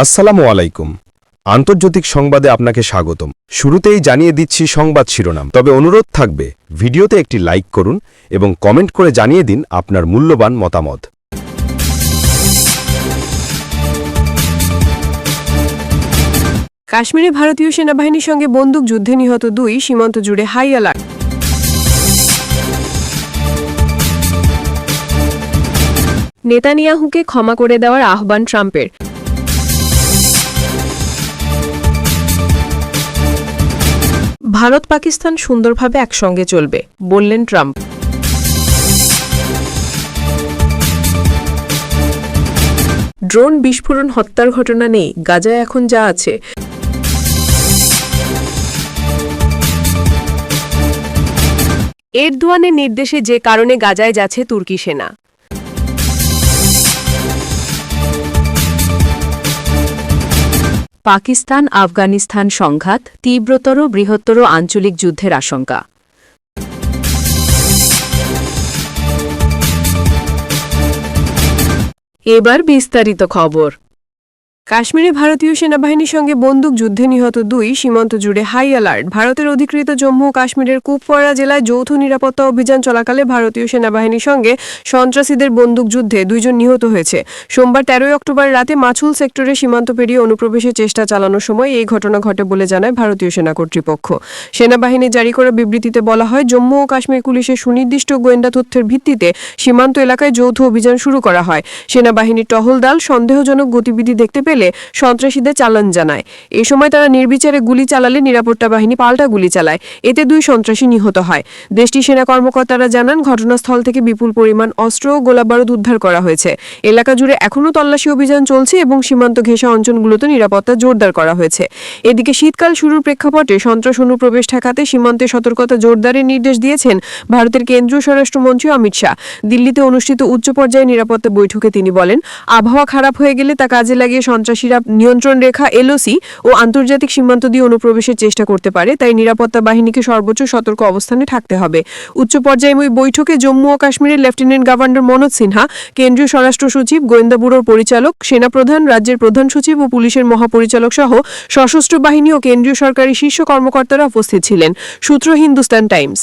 আসসালামু আলাইকুম। আন্তর্জাতিক সংবাদে আপনাকে স্বাগতম। শুরুতেই জানিয়ে দিচ্ছি সংবাদ শিরোনাম। তবে অনুরোধ থাকবে, ভিডিওতে একটি লাইক করুন এবং কমেন্ট করে জানিয়ে দিন আপনার মূল্যবান মতামত। কাশ্মীরে ভারতীয় সেনাবাহিনীর সঙ্গে বন্দুক যুদ্ধে নিহত দুই, সীমান্ত জুড়ে হাই অ্যালার্ট। নেতানিয়াহুকে ক্ষমা করে দেওয়ার আহ্বান ট্রাম্পের। ভারত পাকিস্তান সুন্দরভাবে একসঙ্গে চলবে, বললেন ট্রাম্প। ড্রোন বিস্ফোরণ, হত্যার ঘটনা নেই, গাজায় এখন যা আছে। এরদোয়ানের নির্দেশে যে কারণে গাজায় যাচ্ছে তুর্কি সেনা। পাকিস্তান আফগানিস্তান সংঘাত তীব্রতর বৃহত্তর আঞ্চলিক যুদ্ধের আশঙ্কা। এবার বিস্তারিত খবর। কাশ্মীরে ভারতীয় সেনাবাহিনীর সঙ্গে বন্দুক যুদ্ধে নিহত দুই সীমান্ত জুড়ে হাই অ্যালার্ট। ভারতের অধিকৃত জম্মু ও কাশ্মীরের কুপওয়ারা জেলায় যৌথ নিরাপত্তা অভিযান চলাকালে ভারতীয় সেনাবাহিনীর সঙ্গে সন্ত্রাসীদের বন্দুক যুদ্ধে দুইজন নিহত হয়েছে। সোমবার তেরোই অক্টোবর রাতে মাছুল সেক্টরে সীমান্ত পেরিয়ে অনুপ্রবেশের চেষ্টা চালানোর সময় এই ঘটনা ঘটে বলে জানায় ভারতীয় সেনা কর্তৃপক্ষ। সেনাবাহিনী জারি করা বিবৃতিতে বলা হয়, জম্মু ও কাশ্মীর পুলিশের সুনির্দিষ্ট গোয়েন্দা তথ্যের ভিত্তিতে সীমান্ত এলাকায় যৌথ অভিযান শুরু করা হয়। সেনাবাহিনীর টহল দল সন্দেহজনক গতিবিধি দেখতে পেলে সন্ত্রাসীদের চালান জানায়। এ সময় তারা নির্বিচারে গুলি চালালে নিরাপত্তা বাহিনী পাল্টা গুলি চালায়। এতে দুই সন্ত্রাসী নিহত হয়। দেশটির সেনা কর্মকর্তারা জানান, ঘটনাস্থল থেকে বিপুল পরিমাণ অস্ত্র ও গোলাবারুদ উদ্ধার করা হয়েছে। এলাকা জুড়ে এখনও তল্লাশি অভিযান চলছে এবং সীমান্ত ঘেঁষা অঞ্চলগুলোতে নিরাপত্তা জোরদার করা হয়েছে। এদিকে শীতকাল শুরুর প্রেক্ষাপটে সন্ত্রাস অনুপ্রবেশ ঠেকাতে সীমান্তে সতর্কতা জোরদারের নির্দেশ দিয়েছেন ভারতের কেন্দ্রীয় স্বরাষ্ট্রমন্ত্রী অমিত শাহ। দিল্লিতে অনুষ্ঠিত উচ্চ পর্যায়ে নিরাপত্তা বৈঠকে তিনি বলেন, আবহাওয়া খারাপ হয়ে গেলে তা কাজে লাগিয়ে সন্ত্রাসীরা নিয়ন্ত্রণ রেখা, এলওসি ও আন্তর্জাতিক সীমান্ত দিয়ে অনুপ্রবেশের চেষ্টা করতে পারে, তাই নিরাপত্তা বাহিনীকে সর্বোচ্চ সতর্ক অবস্থানে থাকতে হবে। উচ্চ পর্যায়ে ওই বৈঠকে জম্মু ও কাশ্মীরের লেফটেন্যান্ট গভর্নর মনোজ সিনহা, কেন্দ্রীয় স্বরাষ্ট্র সচিব, গোয়েন্দা ব্যুরোর পরিচালক, সেনাপ্রধান, রাজ্যের প্রধান সচিব ও পুলিশের মহাপরিচালক সহ সশস্ত্র বাহিনী ও কেন্দ্রীয় সরকারি শীর্ষ কর্মকর্তারা উপস্থিত ছিলেন। সূত্র, হিন্দুস্তান টাইমস।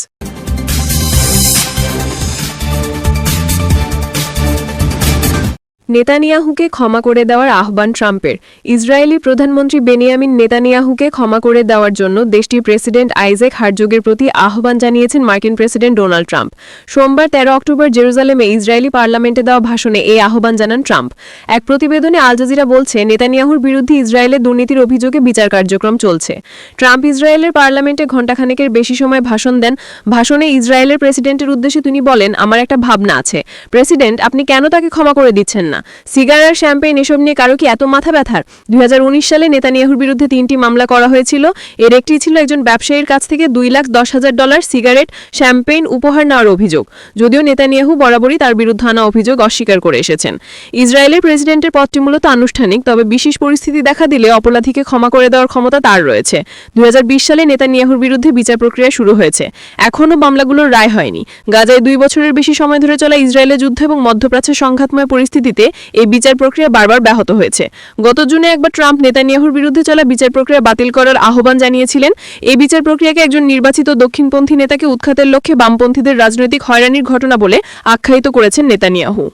নেতানিয়াহুকে ক্ষমা করে দেওয়ার আহ্বান ট্রাম্পের। ইসরায়েলি প্রধানমন্ত্রী বেনিয়ামিন নেতানিয়াহুকে ক্ষমা করে দেওয়ার জন্য দেশটির প্রেসিডেন্ট আইজেক হারজোগের প্রতি আহ্বান জানিয়েছেন মার্কিন প্রেসিডেন্ট ডোনাল্ড ট্রাম্প। সোমবার তেরো অক্টোবর জেরুজালেমে ইসরায়েলি পার্লামেন্টে দেওয়া ভাষণে এই আহ্বান জানান ট্রাম্প। এক প্রতিবেদনে আল জাজিরা বলছে, নেতানিয়াহুর বিরুদ্ধে ইসরায়েলের দুর্নীতির অভিযোগে বিচার কার্যক্রম চলছে। ট্রাম্প ইসরায়েলের পার্লামেন্টে ঘণ্টাখানেকের বেশি সময় ভাষণ দেন। ভাষণে ইসরায়েলের প্রেসিডেন্টের উদ্দেশ্যে তিনি বলেন, আমার একটা ভাবনা আছে। প্রেসিডেন্ট, আপনি কেন তাকে ক্ষমা করে দিচ্ছেন না? সিগার আর শ্যাম্পেইন এসব নিয়ে কারও কি এত মাথা ব্যথার? দুই সালে নেতানিয়াহুর বিরুদ্ধে তিনটি মামলা করা হয়েছিল। এর একটি ছিল একজন ব্যবসায়ীর কাছ থেকে দুই লাখ দশ হাজার ডলার সিগারেট, শ্যাম্পেইন উপহার নেওয়ার অভিযোগ। যদিও নেতানিয়াহু বরাবরই তার বিরুদ্ধে আনা অভিযোগ অস্বীকার করে এসেছেন। ইসরায়েলের প্রেসিডেন্টের পদটি মূলত আনুষ্ঠানিক, তবে বিশেষ পরিস্থিতি দেখা দিলে অপরাধীকে ক্ষমা করে দেওয়ার ক্ষমতা তার রয়েছে। দুই হাজার বিশ সালে নেতানিয়াহুর বিরুদ্ধে বিচার প্রক্রিয়া শুরু হয়েছে। এখনও মামলাগুলোর রায় হয়নি। গাজায় দুই বছরের বেশি সময় ধরে চলা ইসরায়েলের যুদ্ধ এবং মধ্যপ্রাচ্যের সংঘাতময় পরিস্থিতিতে এই বিচার প্রক্রিয়া বারবার ব্যাহত হয়েছে। গত জুনে একবার ট্রাম্প নেতানিয়াহুর বিরুদ্ধে চলা বিচার প্রক্রিয়া বাতিল করার আহ্বান জানিয়েছিলেন। এই বিচার প্রক্রিয়াকে একজন নির্বাচিত দক্ষিণপন্থী নেতাকে উৎখাতের লক্ষ্যে বামপন্থীদের রাজনৈতিক হয়রানির ঘটনা বলে আখ্যায়িত করেছেন নেতানিয়াহু।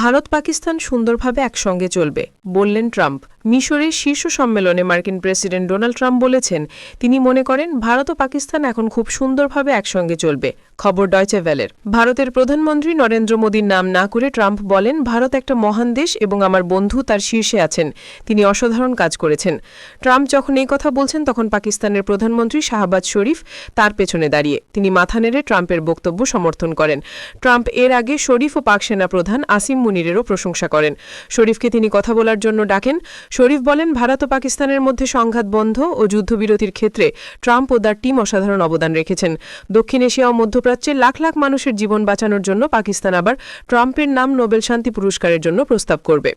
ভারত পাকিস্তান সুন্দরভাবে একসঙ্গে চলবে, বললেন ট্রাম্প। মিশরের শীর্ষ সম্মেলনে মার্কিন প্রেসিডেন্ট ডোনাল্ড ট্রাম্প বলেছেন, তিনি মনে করেন ভারত ও পাকিস্তান এখন খুব সুন্দরভাবে একসঙ্গে চলবে, খবর ডয়চে ভ্যালের। ভারতের প্রধানমন্ত্রী নরেন্দ্র মোদীর নাম না করে ট্রাম্প বলেন, ভারত একটা মহান দেশ এবং আমার বন্ধু তার শীর্ষে আছেন, তিনি অসাধারণ কাজ করেছেন। ট্রাম্প যখন এই কথা বলছেন, তখন পাকিস্তানের প্রধানমন্ত্রী শাহবাজ শরীফ তার পেছনে দাঁড়িয়ে, তিনি মাথা নেড়ে ট্রাম্পের বক্তব্য সমর্থন করেন। ট্রাম্প এর আগে শরীফ ও পাক সেনা প্রধান আসিম মুনিরেরও প্রশংসা করেন। শরীফকে তিনি কথা বলার জন্য ডাকেন। শরীফ বলেন, ভারত ও পাকিস্তানের মধ্যে সংঘাত বন্ধ ও যুদ্ধবিরতির ক্ষেত্রে ট্রাম্প ও তার টিম অসাধারণ অবদান রেখেছেন। দক্ষিণ এশিয়া ও মধ্যপ্রাচ্যে লাখ লাখ মানুষের জীবন বাঁচানোর জন্য পাকিস্তান আবার ট্রাম্পের নাম নোবেল শান্তি পুরস্কারের জন্য প্রস্তাব করবে।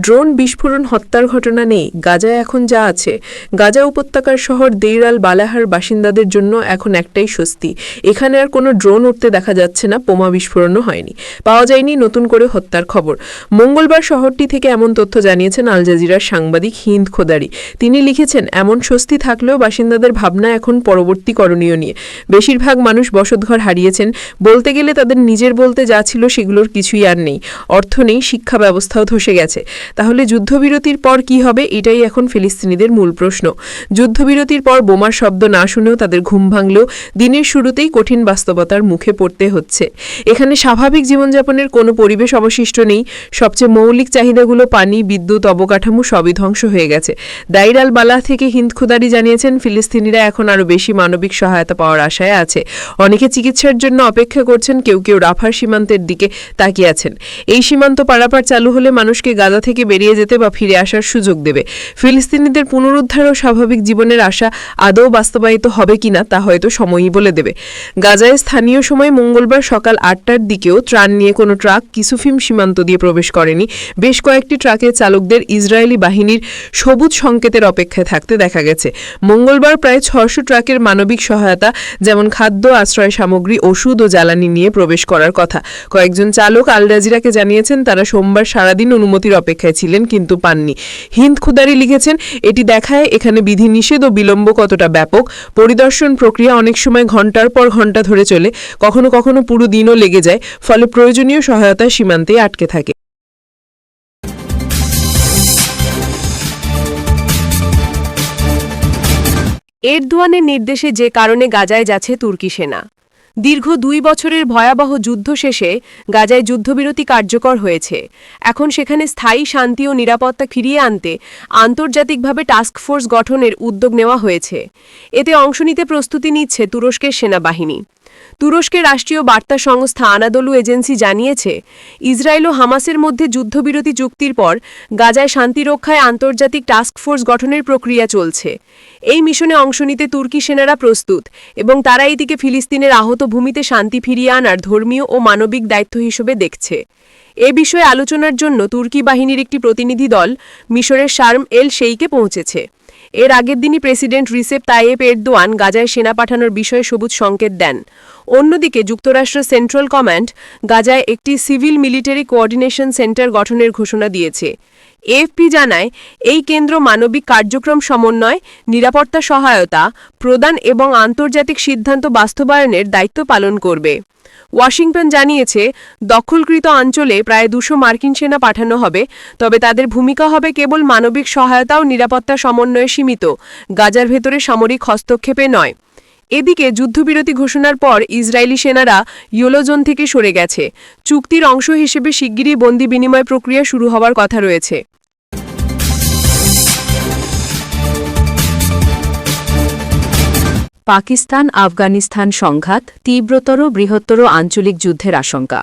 ড্রোন বিস্ফোরণ, হত্যার ঘটনা নেই। গাজায় এখন যা আছে। গাজা উপত্যকার শহর দেইরাল বালাহার বাসিন্দাদের জন্য এখন একটাই স্বস্তি। এখানে আর কোনো ড্রোন উঠতে দেখা যাচ্ছে না, বোমা বিস্ফোরণও হয়নি। পাওয়া যায়নি নতুন করে হত্যার খবর। মঙ্গলবার শহরটি থেকে এমন তথ্য জানিয়েছেন আল জাজিরার সাংবাদিক হিন্দ খোদারি। তিনি লিখেছেন, এমন স্বস্তি থাকলেও বাসিন্দাদের ভাবনা এখন পরবর্তী করণীয় নিয়ে। বেশিরভাগ মানুষ বসতঘর হারিয়েছেন। বলতে গেলে তাদের নিজের বলতে যা ছিল সেগুলোর কিছুই আর নেই। অর্থ নেই শিক্ষা ব্যবস্থাও ধসে গেছে। তাহলে যুদ্ধবিরতির পর কি হবে? এটাই এখন ফিলিস্তিনিদের মূল প্রশ্ন। যুদ্ধবিরতির পর বোমার শব্দ না শুনেও তাদের ঘুম ভাঙলেও দিনের শুরুতেই কঠিন বাস্তবতার মুখে পড়তে হচ্ছে। এখানে স্বাভাবিক জীবনযাপনের কোনো পরিবেশ অবশিষ্ট নেই। সবচেয়ে মৌলিক চাহিদাগুলো পানি, বিদ্যুৎ, অবকাঠামো সবই ধ্বংস হয়ে গেছে। দাইরাল বালা থেকে হিন্দ খুদারি জানিয়েছেন, ফিলিস্তিনিরা এখন আরও বেশি মানবিক সহায়তা পাওয়ার আশায় আছে। অনেকে চিকিৎসার জন্য অপেক্ষা করছেন, কেউ কেউ রাফার সীমান্তের দিকে তাকিয়ে আছেন। এই সীমান্ত পারাপার চালু হলে মানুষকে গাজা থেকে বেরিয়ে যেতে বা ফিরে আসার সুযোগ দেবে। ফিলিস্তিনিদের পুনরুদ্ধার ও স্বাভাবিক জীবনের আশা আদৌ বাস্তবায়িত হবে কিনা তা হয়তো সময়ই বলে দেবে। গাজায় স্থানীয় সময় মঙ্গলবার সকাল আটটার দিকেও ত্রাণ নিয়ে কোনো ট্রাক কিসুফিম সীমান্ত দিয়ে প্রবেশ করেনি। বেশ কয়েকটি ট্রাকের চালকদের ইসরায়েলি বাহিনীর সবুজ সংকেতের অপেক্ষায় থাকতে দেখা গেছে। মঙ্গলবার প্রায় ছশো ট্রাকের মানবিক সহায়তা, যেমন খাদ্য, আশ্রয় সামগ্রী, ওষুধ ও জ্বালানি নিয়ে প্রবেশ করার কথা। কয়েকজন চালক আল জাজিরাকে জানিয়েছেন, তারা সোমবার সারাদিন অনুমতির অপেক্ষায় ছিলেন কিন্তু পাননি। হিন্দ খুদারি লিখেছেন, এটি দেখায় এখানে বিধিনিষেধ ও বিলম্ব কতটা ব্যাপক। পরিদর্শন প্রক্রিয়া অনেক সময় ঘণ্টার পর ঘণ্টা ধরে চলে, কখনো কখনো পুরো দিনও লেগে যায়, ফলে প্রয়োজনীয় সহায়তা সীমান্তে আটকে থাকে। এরদোয়ানের নির্দেশে যে কারণে গাজায় যাচ্ছে তুর্কি সেনা। দীর্ঘ দুই বছরের ভয়াবহ যুদ্ধ শেষে গাজায় যুদ্ধবিরতি কার্যকর হয়েছে। এখন সেখানে স্থায়ী শান্তি ও নিরাপত্তা ফিরিয়ে আনতে আন্তর্জাতিকভাবে টাস্কফোর্স গঠনের উদ্যোগ নেওয়া হয়েছে। এতে অংশ নিতে প্রস্তুতি নিচ্ছে তুরস্কের সেনাবাহিনী। তুরস্কের রাষ্ট্রীয় বার্তা সংস্থা আনাদলু এজেন্সি জানিয়েছে, ইসরায়েল ও হামাসের মধ্যে যুদ্ধবিরতি চুক্তির পর গাজায় শান্তি রক্ষায় আন্তর্জাতিক টাস্কফোর্স গঠনের প্রক্রিয়া চলছে। এই মিশনে অংশ নিতে তুর্কি সেনারা প্রস্তুত এবং তারা এদিকে ফিলিস্তিনের আহত ভূমিতে শান্তি ফিরিয়ে আনার ধর্মীয় ও মানবিক দায়িত্ব হিসেবে দেখছে। এ বিষয়ে আলোচনার জন্য তুর্কি বাহিনীর একটি প্রতিনিধি দল মিশরের শার্ম এল সেইকে পৌঁছেছে। এর আগের দিনই প্রেসিডেন্ট রিসেপ তাইয়েপ এরদোয়ান গাজায় সেনা পাঠানোর বিষয়ে সবুজ সংকেত দেন। অন্যদিকে যুক্তরাষ্ট্র সেন্ট্রাল কমান্ড গাজায় একটি সিভিল মিলিটারি কোঅর্ডিনেশন সেন্টার গঠনের ঘোষণা দিয়েছে। এএফপি জানায়, এই কেন্দ্র মানবিক কার্যক্রম সমন্বয়, নিরাপত্তা সহায়তা, প্রদান এবং আন্তর্জাতিক সিদ্ধান্ত বাস্তবায়নের দায়িত্ব পালন করবে। ওয়াশিংটন জানিয়েছে, দখলকৃত অঞ্চলে প্রায় দুশো মার্কিন সেনা পাঠানো হবে, তবে তাদের ভূমিকা হবে কেবল মানবিক সহায়তা ও নিরাপত্তা সমন্বয়ে সীমিত। গাজার ভেতরে সামরিক হস্তক্ষেপে নয়। এদিকে যুদ্ধবিরতি ঘোষণার পর ইসরায়েলি সেনারা ইয়োলোজোন থেকে সরে গেছে। চুক্তির অংশ হিসেবে শিগগিরই বন্দি বিনিময় প্রক্রিয়া শুরু হওয়ার কথা রয়েছে। পাকিস্তান আফগানিস্তান সংঘাত তীব্রতর, বৃহত্তর আঞ্চলিক যুদ্ধের আশঙ্কা।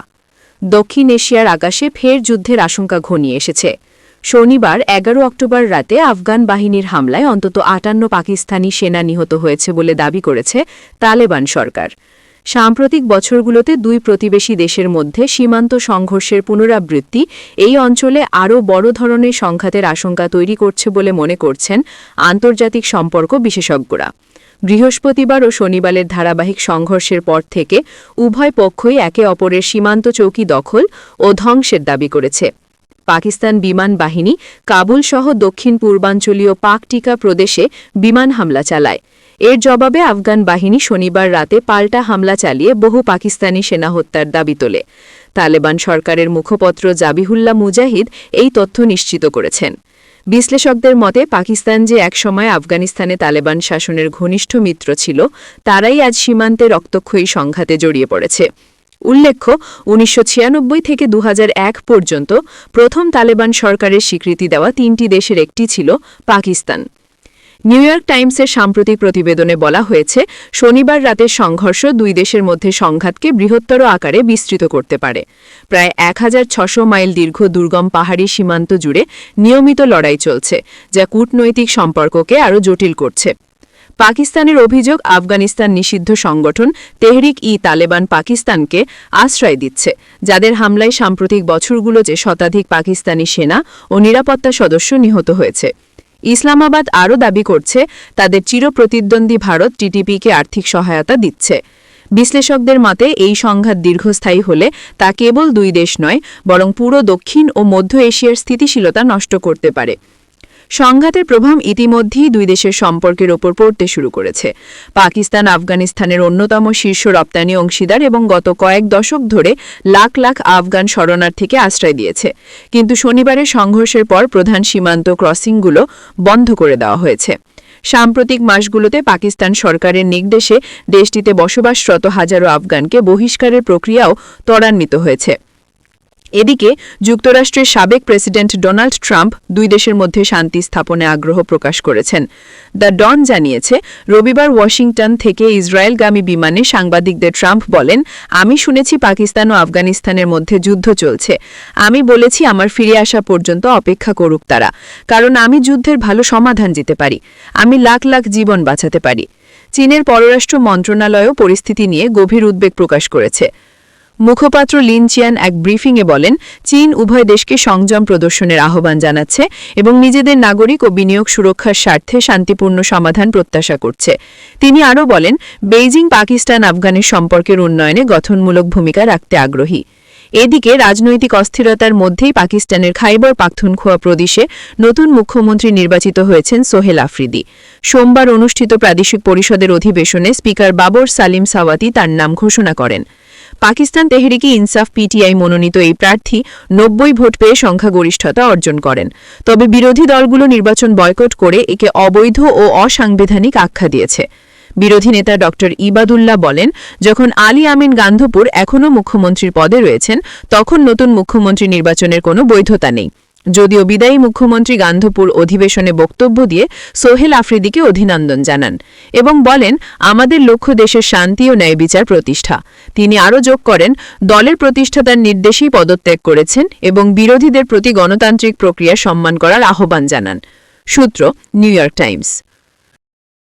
দক্ষিণ এশিয়ার আকাশে ফের যুদ্ধের আশঙ্কা ঘনিয়ে এসেছে। শনিবার এগারো অক্টোবর রাতে আফগান বাহিনীর হামলায় অন্তত আটান্ন পাকিস্তানি সেনা নিহত হয়েছে বলে দাবি করেছে তালেবান সরকার। সাম্প্রতিক বছরগুলোতে দুই প্রতিবেশী দেশের মধ্যে সীমান্ত সংঘর্ষের পুনরাবৃত্তি এই অঞ্চলে আরও বড় ধরনের সংঘাতের আশঙ্কা তৈরি করছে বলে মনে করছেন আন্তর্জাতিক সম্পর্ক বিশেষজ্ঞরা। বৃহস্পতিবার ও শনিবারের ধারাবাহিক সংঘর্ষের পর থেকে উভয় পক্ষই একে অপরের সীমান্ত চৌকি দখল ও ধ্বংসের দাবি করেছে। পাকিস্তান বিমান বাহিনী কাবুল সহ দক্ষিণ পূর্বাঞ্চলীয় পাকটিকা প্রদেশে বিমান হামলা চালায়। এর জবাবে আফগান বাহিনী শনিবার রাতে পাল্টা হামলা চালিয়ে বহু পাকিস্তানি সেনা হত্যার দাবি তোলে। তালেবান সরকারের মুখপত্র জাবিহুল্লাহ মুজাহিদ এই তথ্য নিশ্চিত করেছেন। বিশ্লেষকদের মতে, পাকিস্তান যে একসময় আফগানিস্তানে তালেবান শাসনের ঘনিষ্ঠ মিত্র ছিল, তারাই আজ সীমান্তে রক্তক্ষয়ী সংঘাতে জড়িয়ে পড়েছে। উল্লেখ্য, উনিশশো ছিয়ানব্বই থেকে দু হাজার এক পর্যন্ত প্রথম তালেবান সরকারের স্বীকৃতি দেওয়া তিনটি দেশের একটি ছিল পাকিস্তান। নিউ ইয়র্ক টাইমসের সাম্প্রতিক প্রতিবেদনে বলা হয়েছে, শনিবার রাতের সংঘর্ষ দুই দেশের মধ্যে সংঘাতকে বৃহত্তর আকারে বিস্তৃত করতে পারে। প্রায় এক মাইল দীর্ঘ দুর্গম পাহাড়ি সীমান্ত জুড়ে নিয়মিত লড়াই চলছে, যা কূটনৈতিক সম্পর্ককে আরও জটিল করছে। পাকিস্তানের অভিযোগ, আফগানিস্তান নিষিদ্ধ সংগঠন তেহরিক ই তালেবান পাকিস্তানকে আশ্রয় দিচ্ছে। যাদের হামলায় সাম্প্রতিক বছরগুলো যে শতাধিক পাকিস্তানি সেনা ও নিরাপত্তা সদস্য নিহত হয়েছে। ইসলামাবাদ আরও দাবি করছে, তাদের চিরপ্রতিদ্বন্দ্বী ভারত টিটিপিকে আর্থিক সহায়তা দিচ্ছে। বিশ্লেষকদের মতে, এই সংঘাত দীর্ঘস্থায়ী হলে তা কেবল দুই দেশ নয়, বরং পুরো দক্ষিণ ও মধ্য এশিয়ার স্থিতিশীলতা নষ্ট করতে পারে। সংঘাতের প্রভাব ইতিমধ্যেই দুই দেশের সম্পর্কের ওপর পড়তে শুরু করেছে। পাকিস্তান, আফগানিস্তানের অন্যতম শীর্ষ রপ্তানি অংশীদার এবং গত কয়েক দশক ধরে লাখ লাখ আফগান শরণার্থীকে আশ্রয় দিয়েছে। কিন্তু শনিবারের সংঘর্ষের পর প্রধান সীমান্ত ক্রসিংগুলো বন্ধ করে দেওয়া হয়েছে। সাম্প্রতিক মাসগুলোতে পাকিস্তান সরকারের নির্দেশে দেশটিতে বসবাসরত হাজারো আফগানকে বহিষ্কারের প্রক্রিয়াও ত্বরান্বিত হয়েছে। এদিকে যুক্তরাষ্ট্রের সাবেক প্রেসিডেন্ট ডোনাল্ড ট্রাম্প দুই দেশের মধ্যে শান্তি স্থাপনে আগ্রহ প্রকাশ করেছেন। দ্য ডন জানিয়েছে, রবিবার ওয়াশিংটন থেকে ইসরায়েলগামী বিমানে সাংবাদিকদের ট্রাম্প বলেন, আমি শুনেছি পাকিস্তান ও আফগানিস্তানের মধ্যে যুদ্ধ চলছে। আমি বলেছি আমার ফিরে আসা পর্যন্ত অপেক্ষা করুক তারা, কারণ আমি যুদ্ধের ভালো সমাধান দিতে পারি। আমি লাখ লাখ জীবন বাঁচাতে পারি। চীনের পররাষ্ট্র মন্ত্রণালয়ও পরিস্থিতি নিয়ে গভীর উদ্বেগ প্রকাশ করেছে। মুখপাত্র লিন চিয়ান এক ব্রিফিংয়ে বলেন, চীন উভয় দেশকে সংযম প্রদর্শনের আহ্বান জানাচ্ছে এবং নিজেদের নাগরিক ও বিনিয়োগ সুরক্ষার স্বার্থে শান্তিপূর্ণ সমাধান প্রত্যাশা করছে। তিনি আরও বলেন, বেইজিং পাকিস্তান আফগানের সম্পর্কের উন্নয়নে গঠনমূলক ভূমিকা রাখতে আগ্রহী। এদিকে রাজনৈতিক অস্থিরতার মধ্যেই পাকিস্তানের খাইবর পাখতুনখোয়া প্রদেশে নতুন মুখ্যমন্ত্রী নির্বাচিত হয়েছেন সোহেল আফ্রিদি। সোমবার অনুষ্ঠিত প্রাদেশিক পরিষদের অধিবেশনে স্পিকার বাবর সালিম সাওয়াতি তার নাম ঘোষণা করেন। পাকিস্তান তেহরিকি ইনসাফ পিটিআই মনোনীত এই প্রার্থী নব্বই ভোট পেয়ে সংখ্যাগরিষ্ঠতা অর্জন করেন। তবে বিরোধী দলগুলো নির্বাচন বয়কট করে একে অবৈধ ও অসাংবিধানিক আখ্যা দিয়েছে। বিরোধী নেতা ড. ইবাদুল্লাহ বলেন, যখন আলী আমিন গান্ধপুর এখনও মুখ্যমন্ত্রীর পদে রয়েছেন, তখন নতুন মুখ্যমন্ত্রী নির্বাচনের কোনো বৈধতা নেই। যদিও বিদায়ী মুখ্যমন্ত্রী গান্ধপুর অধিবেশনে বক্তব্য দিয়ে সোহেল আফ্রিদিকে অভিনন্দন জানান এবং বলেন, আমাদের লক্ষ্য দেশের শান্তি ও ন্যায় বিচার প্রতিষ্ঠা। তিনি আরও যোগ করেন, দলের প্রতিষ্ঠাতার নির্দেশেই পদত্যাগ করেছেন এবং বিরোধীদের প্রতি গণতান্ত্রিক প্রক্রিয়া সম্মান করার আহ্বান জানান। সূত্র, নিউ ইয়র্ক টাইমস।